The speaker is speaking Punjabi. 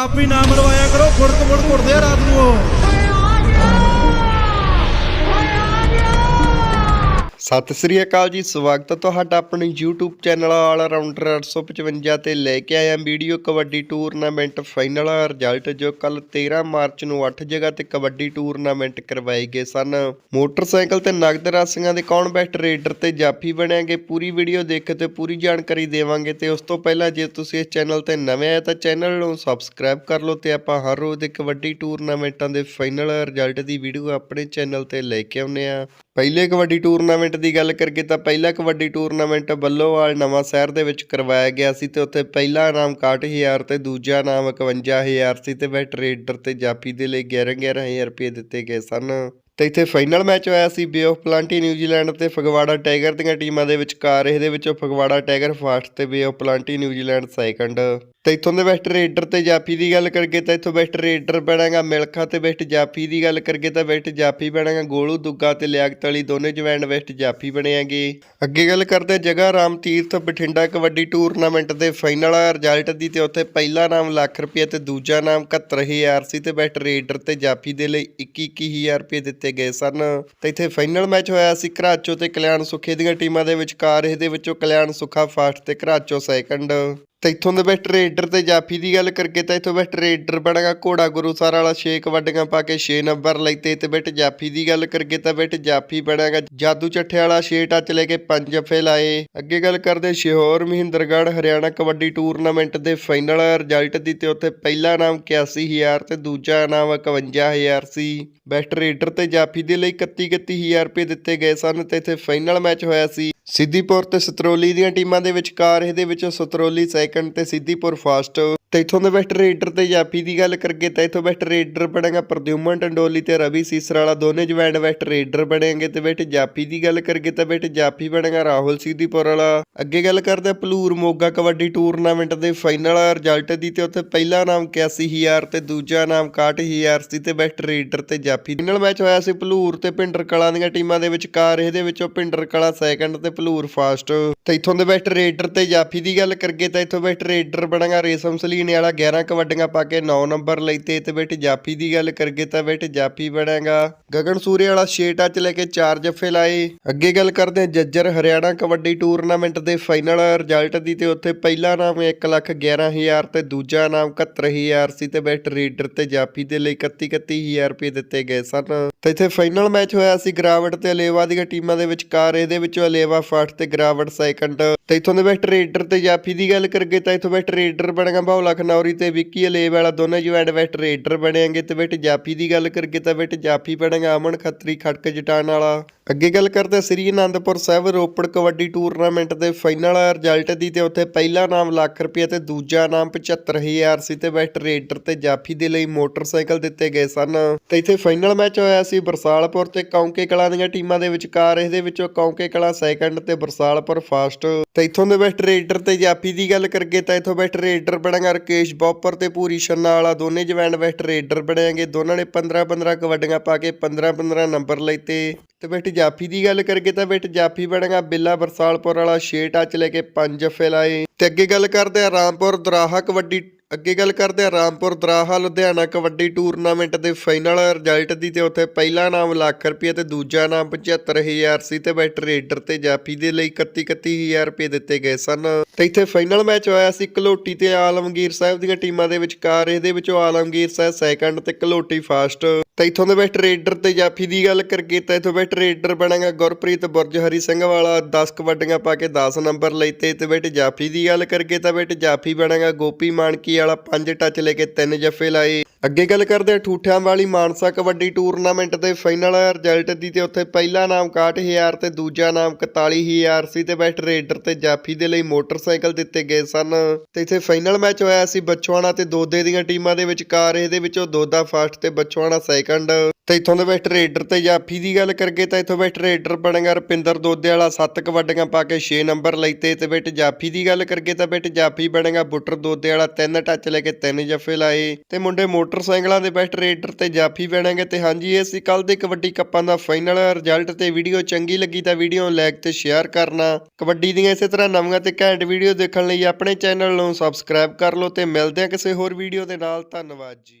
ਆਪ ਹੀ ਨਾ ਮਰਵਾਇਆ ਕਰੋ ਫੁੜਕ ਫੁੜ ਘੁੱਟਦੇ ਆ ਰਾਤ ਨੂੰ। ਉਹ ਸਤਿ ਸ੍ਰੀ ਅਕਾਲ ਜੀ, ਸਵਾਗਤ ਹੈ ਤੁਹਾਡਾ ਆਪਣੇ YouTube ਚੈਨਲ ਆਲ ਰਾਊਂਡਰ 855 ਤੇ ਲੈ ਕੇ ਆਇਆ video kabaddi tournament final result ਜੋ ਕੱਲ 13 ਮਾਰਚ ਨੂੰ 8 ਜਗ੍ਹਾ ਤੇ ਕਬੱਡੀ ਟੂਰਨਾਮੈਂਟ ਕਰਵਾਏ ਗਏ ਸਨ। ਮੋਟਰਸਾਈਕਲ ਤੇ ਨਗਦ ਰਾਸ਼ੀਆਂ ਦੇ ਕੌਣ ਬੈਸਟ ਰੇਡਰ ਤੇ ਜਾਫੀ ਬਣਿਆਗੇ ਪੂਰੀ ਵੀਡੀਓ ਦੇਖ ਤੇ ਪੂਰੀ ਜਾਣਕਾਰੀ ਦੇਵਾਂਗੇ ਤੇ ਉਸ ਤੋਂ ਪਹਿਲਾਂ ਜੇ ਤੁਸੀਂ ਇਸ ਚੈਨਲ ਤੇ ਨਵੇਂ ਆਏ ਤਾਂ ਚੈਨਲ ਨੂੰ ਸਬਸਕ੍ਰਾਈਬ ਕਰ ਲਓ ਤੇ ਆਪਾਂ ਹਰ ਰੋਜ਼ ਦੇ ਕਬੱਡੀ ਟੂਰਨਾਮੈਂਟਾਂ ਦੇ ਫਾਈਨਲ ਰਿਜ਼ਲਟ ਦੀ ਵੀਡੀਓ ਆਪਣੇ ਚੈਨਲ ਤੇ ਲੈ ਕੇ ਆਉਂਦੇ ਆ ਪਹਿਲੇ ਕਬੱਡੀ ਟੂਰਨਾਮੈਂਟ ਦੀ ਗੱਲ ਕਰੀਏ ਤਾਂ ਪਹਿਲਾ ਕਬੱਡੀ ਟੂਰਨਾਮੈਂਟ ਬੱਲੋਵਾਲ ਨਵਾਂ ਸ਼ਹਿਰ ਦੇ ਵਿੱਚ ਕਰਵਾਇਆ ਗਿਆ ਸੀ ਤੇ ਉੱਥੇ ਪਹਿਲਾ ਇਨਾਮ 61000 ਤੇ ਦੂਜਾ ਇਨਾਮ 51000 ਸੀ ਤੇ ਬੈਟ ਰੇਡਰ ਤੇ ਜਾਫੀ ਦੇ ਲਈ 11 11000 ਰੁਪਏ ਦਿੱਤੇ ਗਏ ਸਨ। ਤੇ ਇੱਥੇ ਫਾਈਨਲ ਮੈਚ ਹੋਇਆ ਸੀ Bay of Plenty, New Zealand ਤੇ ਫਗਵਾੜਾ ਟਾਈਗਰ ਦੀਆਂ ਟੀਮਾਂ ਦੇ ਵਿਚਕਾਰ। ਇਹਦੇ ਵਿੱਚੋਂ ਫਗਵਾੜਾ ਟਾਈਗਰ ਫਾਸਟ ਤੇ Bay of Plenty, New Zealand second. ਤੇ ਇੱਥੋਂ ਦੇ ਬੈਸਟ ਰੇਡਰ ਤੇ ਜਾਫੀ ਦੀ ਗੱਲ ਕਰੀਏ ਤਾਂ ਇੱਥੋਂ ਬੈਸਟ ਰੇਡਰ ਬਣਾਗਾ ਮਿਲਖਾ ਤੇ ਬੈਸਟ ਜਾਫੀ ਦੀ ਗੱਲ ਕਰੀਏ ਤਾਂ ਬੈਸਟ ਜਾਫੀ ਬਣਾਗਾ, ਗੋਲੂ, ਦੁੱਗਾ ਤੇ ਲਿਆਕਤ ਅਲੀ ਦੋਨੇ ਜਵੈਂਡ ਬੈਸਟ ਜਾਫੀ ਬਣਿਆਗੇ। ਅੱਗੇ ਗੱਲ ਕਰਦੇ ਹਾਂ ਜਗ੍ਹਾ ਰਾਮ ਤੀਰਥ ਬਠਿੰਡਾ ਕਬੱਡੀ ਟੂਰਨਾਮੈਂਟ ਦੇ ਫਾਈਨਲ ਰਿਜ਼ਲਟ ਦੀ ਤੇ ਉੱਥੇ ਪਹਿਲਾ ਨਾਮ ਲੱਖ ਰੁਪਏ ਤੇ ਦੂਜਾ ਨਾਮ 71000 ਸੀ ਤੇ ਬੈਸਟ ਰੇਡਰ ਤੇ ਜਾਫੀ ਦੇ ਲਈ 21-21000 ਰੁਪਏ ਦਿੱਤੇ ਗਏ ਸਨ। ਤੇ ਇੱਥੇ ਫਾਈਨਲ ਮੈਚ ਹੋਇਆ ਸੀ ਘਰਾਚੋ ਤੇ ਕਲਿਆਣ ਸੁਖੇ ਦੀਆਂ ਟੀਮਾਂ ਦੇ ਵਿਚਕਾਰ, ਇਹਦੇ ਵਿੱਚੋਂ ਕਲਿਆਣ ਸੁਖਾ ਫਸਟ ਤੇ ਘਰਾਚੋ ਸੈਕੰਡ ਤੇ ਇੱਥੋਂ ਦੇ ਬੈਸਟ ਰੇਡਰ ਤੇ ਜਾਫੀ ਦੀ ਗੱਲ ਕਰਕੇ ਤਾਂ ਇੱਥੋਂ ਬੈਸਟ ਰੇਡਰ ਬਣਾਗਾ ਘੋੜਾ ਗੁਰੂ ਸਾਰ ਵਾਲਾ 6 ਕਬੱਡੀਆਂ ਪਾ ਕੇ 6 ਨੰਬਰ ਲੈਤੇ ਤੇ ਬੈਟ ਜਾਫੀ ਦੀ ਗੱਲ ਕਰਕੇ ਤਾਂ ਬੈਟ ਜਾਫੀ ਬਣੇਗਾ ਜਾਦੂ ਚੱਠੇ ਵਾਲਾ 6 ਟੱਚ ਲੈ ਕੇ 5 ਜਫੇ ਲਾਏ। ਅੱਗੇ ਗੱਲ ਕਰਦੇ ਸ਼ਿਹੋਰ, ਮਹਿੰਦਰਗੜ੍ਹ, ਹਰਿਆਣਾ ਕਬੱਡੀ ਟੂਰਨਾਮੈਂਟ ਦੇ ਫਾਈਨਲ ਰਿਜ਼ਲਟ ਦੀ ਤੇ ਉੱਥੇ ਪਹਿਲਾ ਨਾਮ 81000 ਤੇ ਦੂਜਾ ਨਾਮ 51000 ਸੀ। ਬੈਸਟ ਰੇਡਰ ਤੇ ਜਾਫੀ ਦੇ ਲਈ 31 31000 ਰੁਪਏ ਦਿੱਤੇ ਗਏ ਸਨ ਤੇ ਇੱਥੇ ਫਾਈਨਲ ਮੈਚ ਹੋਇਆ ਸੀ। ਸਿੱਧੀਪੁਰ ਤੇ ਸਤਰੌਲੀ ਦੀਆਂ ਟੀਮਾਂ ਦੇ ਵਿਚਕਾਰ ਇਹਦੇ ਵਿੱਚੋਂ ਸਤਰੌਲੀ ਸੈਕੰਡ ਤੇ ਸਿੱਧੀਪੁਰ ਫਸਟ ਤੇ ਇਥੋਂ ਦੇ ਬੈਸਟ ਰੇਡਰ ਤੇ ਜਾਫੀ ਦੀ ਗੱਲ ਕਰੀਏ ਤਾਂ ਇਥੋਂ ਬੈਸਟ ਰੇਡਰ ਬਣੇਗਾ ਪ੍ਰਦਿਉਮਨ ਟੰਡੋਲੀ ਤੇ ਰਵੀ ਸੀਸਰ ਵਾਲਾ ਦੋਨੇ ਜਵੈਂਡ ਬੈਸਟ ਰੇਡਰ ਬਣੇਗੇ ਤੇ ਬੈਟ ਜਾਫੀ ਦੀ ਗੱਲ ਕਰੀਏ ਤਾਂ ਬੈਟ ਜਾਫੀ ਬਣੇਗਾ ਰਾਹੁਲ ਸਿੱਧੀਪੁਰ ਵਾਲਾ। ਅੱਗੇ ਗੱਲ ਕਰਦੇ ਹਾਂ ਭਲੂਰ ਮੋਗਾ ਕਬੱਡੀ ਟੂਰਨਾਮੈਂਟ ਦੇ ਫਾਈਨਲ ਰਿਜ਼ਲਟ ਦੀ ਤੇ ਉੱਥੇ ਪਹਿਲਾ ਨਾਮ 81000 ਤੇ ਦੂਜਾ ਨਾਮ 61000 ਸੀ ਤੇ ਬੈਸਟ ਰੇਡਰ ਤੇ ਜਾਫੀ ਫਾਈਨਲ ਮੈਚ ਹੋਇਆ ਸੀ ਭਲੂਰ ਤੇ ਭਿੰਡਰ ਕਲਾਂ ਦੀਆਂ ਟੀਮਾਂ ਦੇ ਵਿਚਕਾਰ। ਇਹਦੇ ਵਿੱਚੋਂ ਭਿੰਡਰ ਕਲਾਂ ਸੈਕੰਡ ਤੇ ਭਲੂਰ ਫਾਸਟ ਤੇ ਇਥੋਂ ਦੇ ਬੈਸਟ ਰੇਡਰ ਤੇ ਜਾਫੀ ਦੀ ਗੱਲ ਕਰੀਏ ਤਾਂ ਇਥੋਂ ਬੈਸਟ ਰੇਡਰ ਬਣੇਗਾ ਰੇਸ਼ਮ ਸਲੀ ਸਲੀਨੇ ਵਾਲਾ 11 ਕਬੱਡੀਆਂ ਪਾ ਕੇ 9 ਨੰਬਰ ਲੈਤੇ ਤੇ ਬੈਟ ਜਾਫੀ ਦੀ ਗੱਲ ਕਰੀਏ ਤਾਂ ਬੈਟ ਜਾਫੀ ਬਣੇਗਾ। ਗਗਨ ਸੂਰੇ ਵਾਲਾ 6 ਟੱਚ ਲੈ ਕੇ 4 ਜੱਫੇ ਲਾਏ ਅੱਗੇ ਗੱਲ ਕਰਦੇ ਹਾਂ ਜੱਜਰ ਹਰਿਆਣਾ ਕਬੱਡੀ ਟੂਰਨਾਮੈਂਟ ਦੇ ਫਾਈਨਲ ਰਿਜ਼ਲਟ ਦੀ ਤੇ ਉੱਥੇ ਪਹਿਲਾ ਨਾਮ 111000 ਤੇ ਦੂਜਾ ਨਾਮ 71000 ਸੀ ਤੇ ਬੈਸਟ ਰੇਡਰ ਤੇ ਜਾਫੀ ਦੇ ਲਈ 31000 ਰੁਪਏ ਦਿੱਤੇ ਗਏ ਸਨ। ਤੇ ਇੱਥੇ ਫਾਈਨਲ ਮੈਚ ਹੋਇਆ ਸੀ ਗਰਾਵਟ ਤੇ ਅਲੇਵਾ ਦੀਆਂ ਟੀਮਾਂ ਦੇ ਵਿਚਕਾਰ, ਇਹਦੇ ਵਿੱਚੋਂ ਅਲੇਵਾ ਫਸਟ ਤੇ ਗਰਾਵਟ ਸੈਕੰਡ ਤੇ ਇਥੋਂ ਦੇ ਬੈਸਟ ਰੇਡਰ ਤੇ ਜਾਫੀ ਦੀ ਗੱਲ ਕਰੀਏ ਤਾਂ ਇਥੋਂ ਬੈਸਟ ਰੇਡਰ ਬਣੇਗਾ ਬਾਉਲਾ ਖਨੌਰੀ ਤੇ ਵਿੱਕੀ ਅਲੇਵ ਵਾਲਾ ਦੋਨੇ ਜੁਆਇੰਟ ਬੈਸਟ ਰੇਡਰ ਬਣੇਗੇ ਤੇ ਬੈਟ ਜਾਫੀ ਦੀ ਗੱਲ ਕਰੀਏ ਤਾਂ ਬੈਟ ਜਾਫੀ ਬਣੇਗਾ ਅਮਨ ਖੱਤਰੀ ਖੜਕ ਜਟਾਣ ਵਾਲਾ। ਅੱਗੇ ਗੱਲ ਕਰਦੇ ਸ੍ਰੀ ਅਨੰਦਪੁਰ ਸਾਹਿਬ ਰੋਪੜ ਕਬੱਡੀ ਟੂਰਨਾਮੈਂਟ ਦੇ ਫਾਈਨਲ ਰਿਜ਼ਲਟ ਦੀ ਤੇ ਉੱਥੇ ਪਹਿਲਾ ਨਾਮ ਲੱਖ ਰੁਪਏ ਤੇ ਦੂਜਾ ਨਾਮ 75000 ਸੀ ਤੇ ਬੈਸਟ ਰੇਡਰ ਤੇ ਜਾਫੀ ਦੇ ਲਈ ਮੋਟਰਸਾਈਕਲ ਦਿੱਤੇ ਗਏ ਸਨ। ਤੇ ਇੱਥੇ ਫਾਈਨਲ ਮੈਚ ਹੋਇਆ ਸੀ ਬਰਸਾਲਪੁਰ ਤੇ ਕੌਂਕੇ ਕਲਾਂ ਦੀਆਂ ਟੀਮਾਂ ਦੇ ਵਿਚਕਾਰ। ਇਹਦੇ ਵਿੱਚੋਂ ਕੌਂਕੇ ਕਲਾਂ ਸੈਕੰਡ ਤੇ ਬਰਸਾਲਪੁਰ ਫਾਸਟ। ਤੇ ਇੱਥੋਂ ਦੇ ਬੈਸਟ ਰੇਡਰ ਤੇ ਜਾਫੀ ਦੀ ਗੱਲ ਕਰੀਏ ਤਾਂ ਇੱਥੋਂ ਬੈਸਟ ਰੇਡਰ ਬਣੇਗਾ ਰਕੇਸ਼ ਬੌਪਰ ਤੇ ਪੂਰੀ ਛੰਨਾ ਵਾਲਾ ਦੋਨੇ ਜਵੈਂਡ ਬੈਸਟ ਰੇਡਰ ਬਣੇਗੇ ਦੋਨਾਂ ਨੇ 15 15 ਕਬੱਡੀਆਂ ਪਾ ਕੇ 15 15 ਨੰਬਰ ਲੈਤੇ ਤੇ ਬੈਠ ਜਾਫੀ ਦੀ ਗੱਲ ਕਰੀਏ ਤਾਂ ਬੈਟ ਜਾਫੀ ਬਣੇਗਾ ਬਿੱਲਾ ਬਰਸਾਲਪੁਰ ਵਾਲਾ 6 ਟੱਚ ਲੈ ਕੇ 5 ਜੱਫੇ ਲਾਏ ਤੇ ਅੱਗੇ ਗੱਲ ਕਰਦੇ ਆ ਰਾਮਪੁਰ ਦਰਾਹਾ ਕਬੱਡੀ ਅੱਗੇ ਗੱਲ ਕਰਦੇ ਆ ਰਾਮਪੁਰ ਦਰਾਹਾ, ਲੁਧਿਆਣਾ ਕਬੱਡੀ ਟੂਰਨਾਮੈਂਟ ਦੇ ਫਾਈਨਲ ਰਿਜ਼ਲਟ ਦੀ ਤੇ ਉੱਥੇ ਪਹਿਲਾ ਨਾਮ ਲੱਖ ਰੁਪਏ ਤੇ ਦੂਜਾ ਨਾਮ 75000 ਸੀ ਤੇ ਬੈਟ ਰੇਡਰ ਤੇ ਜਾਫੀ ਦੇ ਲਈ 31 31000 ਰੁਪਏ ਦਿੱਤੇ ਗਏ ਸਨ। ਤੇ ਇੱਥੇ ਫਾਈਨਲ ਮੈਚ ਹੋਇਆ ਸੀ ਕਲੋਟੀ ਤੇ ਆਲਮਗੀਰ ਸਾਹਿਬ ਦੀਆਂ ਟੀਮਾਂ ਦੇ ਵਿਚਕਾਰ, ਇਹਦੇ ਵਿੱਚੋਂ ਆਲਮਗੀਰ ਸਾਹਿਬ ਸੈਕੰਡ ਤੇ ਕਲੋਟੀ ਫਾਸਟ ਤਾਂ ਇਥੋਂ ਦੇ ਬੈਸਟ ਰੇਡਰ ਤੇ ਜਾਫੀ ਦੀ ਗੱਲ ਕਰੀਏ ਤਾਂ ਇਥੋਂ ਬੈਸਟ ਰੇਡਰ ਬਣਾਗਾ ਗੁਰਪ੍ਰੀਤ ਬੁਰਜਹਰੀ ਸਿੰਘ ਵਾਲਾ 10 ਕਬੱਡੀਆਂ ਪਾ ਕੇ 10 ਨੰਬਰ ਲੈਤੇ ਤੇ ਬੈਟ ਜਾਫੀ ਦੀ ਗੱਲ ਕਰੀਏ ਤਾਂ ਬੈਟ ਜਾਫੀ ਬਣਾਗਾ ਗੋਪੀ ਮਾਨਕੀ ਵਾਲਾ 5 ਟੱਚ ਲੈ ਕੇ 3 ਜੱਫੇ ਲਾਏ। ਅੱਗੇ ਗੱਲ ਕਰਦੇ ਹਾਂ ਠੂਠਿਆਂ ਵਾਲੀ ਮਾਨਸਾ ਕਬੱਡੀ ਟੂਰਨਾਮੈਂਟ ਦੇ ਫਾਈਨਲ ਰਿਜ਼ਲਟ ਦੀ ਤੇ ਉੱਥੇ ਪਹਿਲਾ ਨਾਮ 61000 ਤੇ ਦੂਜਾ ਨਾਮ 41000 ਸੀ ਤੇ ਬੈਸਟ ਰੇਡਰ ਤੇ ਜਾਫੀ ਦੇ ਲਈ ਮੋਟਰਸਾਈਕਲ ਦਿੱਤੇ ਗਏ ਸਨ। ਤੇ ਇੱਥੇ ਫਾਈਨਲ ਮੈਚ ਹੋਇਆ ਸੀ ਬੱਚਵਾਣਾ ਤੇ ਦੋਦੇ ਦੀਆਂ ਟੀਮਾਂ ਦੇ ਵਿਚਕਾਰ, ਇਹਦੇ ਵਿੱਚੋਂ ਦੋਦਾ ਫਸਟ ਤੇ ਬੱਚਵਾਣਾ ਸੈਕੰਡ। ਤੇ ਇਥੋਂ ਦੇ ਬੈਸਟ ਰੇਡਰ ਤੇ ਜਾਫੀ ਦੀ ਗੱਲ ਕਰਗੇ ਤਾਂ ਇਥੋਂ ਬੈਸਟ ਰੇਡਰ ਬਣੇਗਾ ਰਪਿੰਦਰ ਦੋਦੇ ਵਾਲਾ 7 ਕਬੱਡੀਆਂ ਪਾ ਕੇ 6 ਨੰਬਰ ਲਈਤੇ ਤੇ ਬੈਟ ਜਾਫੀ ਦੀ ਗੱਲ ਕਰਗੇ ਤਾਂ ਬੈਟ ਜਾਫੀ ਬਣੇਗਾ ਬੁੱਟਰ ਦੋਦੇ ਵਾਲਾ 3 ਟੱਚ ਲੈ ਕੇ 3 ਜੱਫੇ ਲਾਏ। ਤੇ ਮੁੰਡੇ ਮੋਟਰਸਾਈਕਲਾਂ ਦੇ ਬੈਸਟ ਰੇਡਰ ਤੇ ਜਾਫੀ ਬਣੇਗੇ ਤੇ ਹਾਂਜੀ, ਇਹ ਸੀ ਕੱਲ ਦੇ ਕਬੱਡੀ ਕੱਪਾਂ ਦਾ ਫਾਈਨਲ ਰਿਜ਼ਲਟ ਤੇ ਵੀਡੀਓ ਚੰਗੀ ਲੱਗੀ ਤਾਂ ਵੀਡੀਓ ਨੂੰ ਲਾਈਕ ਤੇ ਸ਼ੇਅਰ ਕਰਨਾ। ਕਬੱਡੀ ਦੀਆਂ ਇਸੇ ਤਰ੍ਹਾਂ ਨਵੀਆਂ ਤੇ ਘੈਂਟ ਵੀਡੀਓ ਦੇਖਣ ਲਈ ਆਪਣੇ ਚੈਨਲ ਨੂੰ ਸਬਸਕ੍ਰਾਈਬ ਕਰ ਲਓ ਤੇ ਮਿਲਦੇ ਹਾਂ ਕਿਸੇ ਹੋਰ ਵੀਡੀਓ ਦੇ ਨਾਲ। ਧੰਨਵਾਦ ਜੀ।